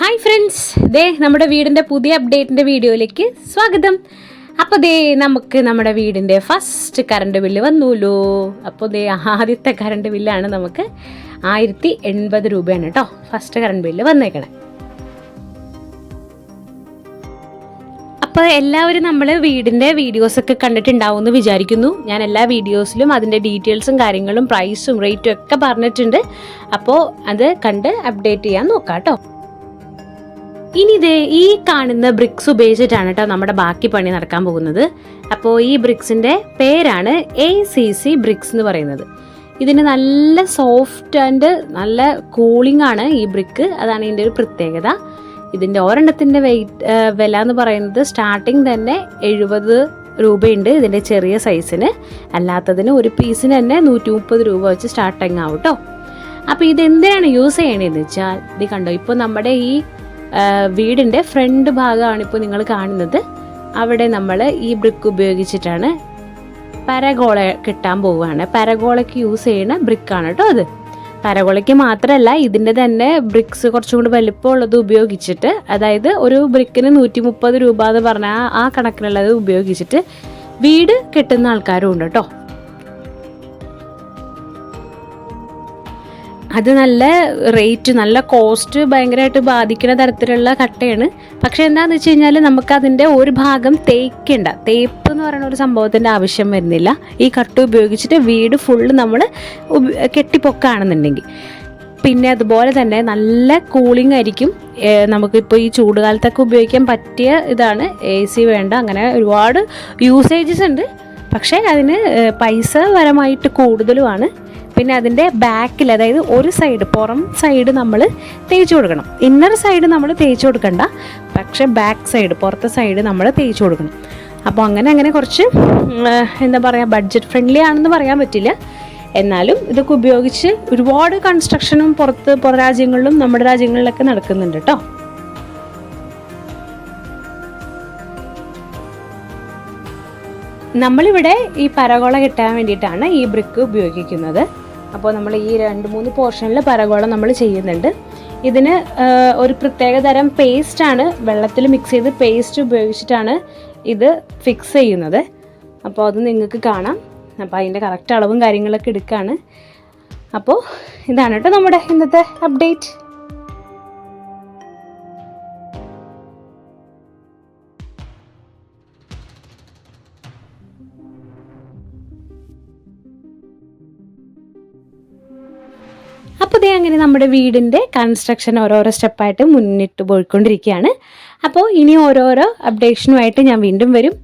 Hi friends ദേ നമ്മുടെ വീടിന്റെ പുതിയ അപ്ഡേറ്റിന്റെ വീഡിയോയിലേക്ക് സ്വാഗതം. അപ്പോൾ ദേ നമുക്ക് നമ്മുടെ വീടിന്റെ ഫസ്റ്റ് കറണ്ട് ബില്ല് വന്നൂലോ? അപ്പോൾ ദേ ആദ്യത്തെ കറണ്ട് ബില്ലാണ് നമുക്ക് ആയിരത്തി എൺപത് രൂപയാണ് കേട്ടോ ഫസ്റ്റ് കറണ്ട് ബില്ല് വന്നേക്കണേ. അപ്പോൾ എല്ലാവരും നമ്മൾ വീടിന്റെ വീഡിയോസൊക്കെ കണ്ടിട്ടുണ്ടാവും എന്ന് വിചാരിക്കുന്നു. ഞാൻ എല്ലാ വീഡിയോസിലും അതിന്റെ ഡീറ്റെയിൽസും കാര്യങ്ങളും പ്രൈസും റേറ്റും ഒക്കെ പറഞ്ഞിട്ടുണ്ട്. അപ്പോൾ അത് കണ്ട് അപ്ഡേറ്റ് ചെയ്യാൻ നോക്കാം കേട്ടോ ഇനി ഇതേ ഈ കാണുന്ന ബ്രിക്സ് ഉപയോഗിച്ചിട്ടാണ് കേട്ടോ നമ്മുടെ ബാക്കി പണി നടക്കാൻ പോകുന്നത്. അപ്പോൾ ഈ ബ്രിക്സിന്റെ പേരാണ് എ സി സി ബ്രിക്സ് എന്ന് പറയുന്നത്. ഇതിന് നല്ല സോഫ്റ്റ് ആൻഡ് നല്ല കൂളിംഗ് ആണ് ഈ ബ്രിക്ക്. അതാണ് ഇതിന്റെ ഒരു പ്രത്യേകത. ഇതിന്റെ ഒരെണ്ണത്തിന്റെ വെയിറ്റ് വില എന്ന് പറയുന്നത് സ്റ്റാർട്ടിങ് തന്നെ എഴുപത് രൂപയുണ്ട് ഇതിന്റെ ചെറിയ സൈസിന്. അല്ലാത്തതിന് ഒരു പീസിന് തന്നെ നൂറ്റി മുപ്പത് രൂപ വെച്ച് സ്റ്റാർട്ടിങ് ആവും കേട്ടോ. അപ്പോൾ ഇതെന്തിനാണ് യൂസ് ചെയ്യണതെന്ന് വെച്ചാൽ ഇത് കണ്ടോ ഇപ്പോൾ നമ്മുടെ ഈ വീടിന്റെ ഫ്രണ്ട് ഭാഗമാണ് ഇപ്പോൾ നിങ്ങൾ കാണുന്നത്. അവിടെ നമ്മൾ ഈ ബ്രിക്ക് ഉപയോഗിച്ചിട്ടാണ് പരഗോള കിട്ടാൻ പോവുകയാണ്. പരഗോളയ്ക്ക് യൂസ് ചെയ്യുന്ന ബ്രിക്കാണ് കേട്ടോ അത്. പരഗോളയ്ക്ക് മാത്രമല്ല ഇതിന്റെ തന്നെ ബ്രിക്സ് കുറച്ചും കൂടി വലിപ്പമുള്ളത് ഉപയോഗിച്ചിട്ട് അതായത് ഒരു ബ്രിക്കിന് നൂറ്റി മുപ്പത് രൂപ എന്ന് പറഞ്ഞാൽ ആ- കണക്കിനുള്ളത് ഉപയോഗിച്ചിട്ട് വീട് കെട്ടുന്ന ആൾക്കാരും ഉണ്ട് കേട്ടോ. അത് നല്ല റേറ്റ് നല്ല കോസ്റ്റ് ഭയങ്കരമായിട്ട് ബാധിക്കുന്ന തരത്തിലുള്ള കട്ടയാണ്. പക്ഷെ എന്താണെന്ന് വെച്ച് കഴിഞ്ഞാൽ നമുക്ക് അതിന്റെ ഒരു ഭാഗം തേക്കേണ്ട. തേപ്പ് എന്ന് പറയുന്ന ഒരു സംഭവത്തിന്റെ ആവശ്യം വരുന്നില്ല. ഈ കട്ട ഉപയോഗിച്ചിട്ട് വീട് ഫുള്ള് നമ്മൾ കെട്ടിപ്പൊക്കാണെന്നുണ്ടെങ്കിൽ. പിന്നെ അതുപോലെ തന്നെ നല്ല കൂളിംഗ് ആയിരിക്കും. നമുക്കിപ്പോൾ ഈ ചൂടുകാലത്തൊക്കെ ഉപയോഗിക്കാൻ പറ്റിയ ഇതാണ് എ സി വേണ്ട. അങ്ങനെ ഒരുപാട് യൂസേജസ് ഉണ്ട്. പക്ഷേ അതിന് പൈസ പരമായിട്ട് കൂടുതലുമാണ്. പിന്നെ അതിന്റെ ബാക്കിൽ അതായത് ഒരു സൈഡ് പുറം സൈഡ് നമ്മൾ തേച്ച് കൊടുക്കണം. ഇന്നർ സൈഡ് നമ്മൾ തേച്ച് കൊടുക്കണ്ട. പക്ഷേ ബാക്ക് സൈഡ് പുറത്തെ സൈഡ് നമ്മൾ തേച്ച് കൊടുക്കണം. അപ്പോൾ അങ്ങനെ അങ്ങനെ കുറച്ച് എന്താ പറയുക ബഡ്ജറ്റ് ഫ്രണ്ട്ലി ആണെന്ന് പറയാൻ പറ്റില്ല. എന്നാലും ഇതൊക്കെ ഉപയോഗിച്ച് ഒരുപാട് കൺസ്ട്രക്ഷനും പുറത്ത് പുറ രാജ്യങ്ങളിലും നമ്മുടെ രാജ്യങ്ങളിലൊക്കെ നടക്കുന്നുണ്ട് കേട്ടോ നമ്മളിവിടെ ഈ പരകോള കിട്ടാൻ വേണ്ടിയിട്ടാണ് ഈ ബ്രിക്ക് ഉപയോഗിക്കുന്നത്. അപ്പോൾ നമ്മൾ ഈ രണ്ട് മൂന്ന് പോർഷനിൽ പരകോളം നമ്മൾ ചെയ്യുന്നുണ്ട്. ഇതിന് ഒരു പ്രത്യേക തരം പേസ്റ്റാണ് വെള്ളത്തിൽ മിക്സ് ചെയ്ത് പേസ്റ്റ് ഉപയോഗിച്ചിട്ടാണ് ഇത് ഫിക്സ് ചെയ്യുന്നത്. അപ്പോൾ അത് നിങ്ങൾക്ക് കാണാം. അപ്പോൾ അതിന്റെ കറക്റ്റ് അളവും കാര്യങ്ങളൊക്കെ എടുക്കുകയാണ് അപ്പോൾ ഇതാണ് കേട്ടോ നമ്മുടെ ഇന്നത്തെ അപ്ഡേറ്റ് അപ്പോൾ അങ്ങനെ നമ്മുടെ വീടിന്റെ കൺസ്ട്രക്ഷൻ ഓരോരോ സ്റ്റെപ്പായിട്ട് മുന്നിട്ട് പോയിക്കൊണ്ടിരിക്കുകയാണ്. അപ്പോൾ ഇനി ഓരോരോ അപ്ഡേഷനുമായിട്ട് ഞാൻ വീണ്ടും വരും.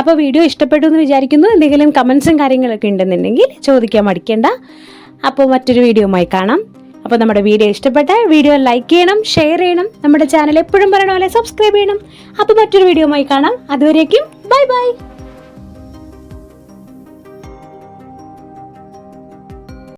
അപ്പോൾ വീഡിയോ ഇഷ്ടപ്പെട്ടു എന്ന് വിചാരിക്കുന്നു. എന്തെങ്കിലും കമൻസും കാര്യങ്ങളൊക്കെ ഉണ്ടെന്നുണ്ടെങ്കിൽ ചോദിക്കാൻ മടിക്കേണ്ട. അപ്പോൾ മറ്റൊരു വീഡിയോയുമായി കാണാം. അപ്പോൾ നമ്മുടെ വീഡിയോ ഇഷ്ടപ്പെട്ട വീഡിയോ ലൈക്ക് ചെയ്യണം ഷെയർ ചെയ്യണം. നമ്മുടെ ചാനൽ എപ്പോഴും പറയണ പോലെ സബ്സ്ക്രൈബ് ചെയ്യണം. അപ്പോൾ മറ്റൊരു വീഡിയോയുമായി കാണാം. അതുവരേക്കും ബൈ ബൈ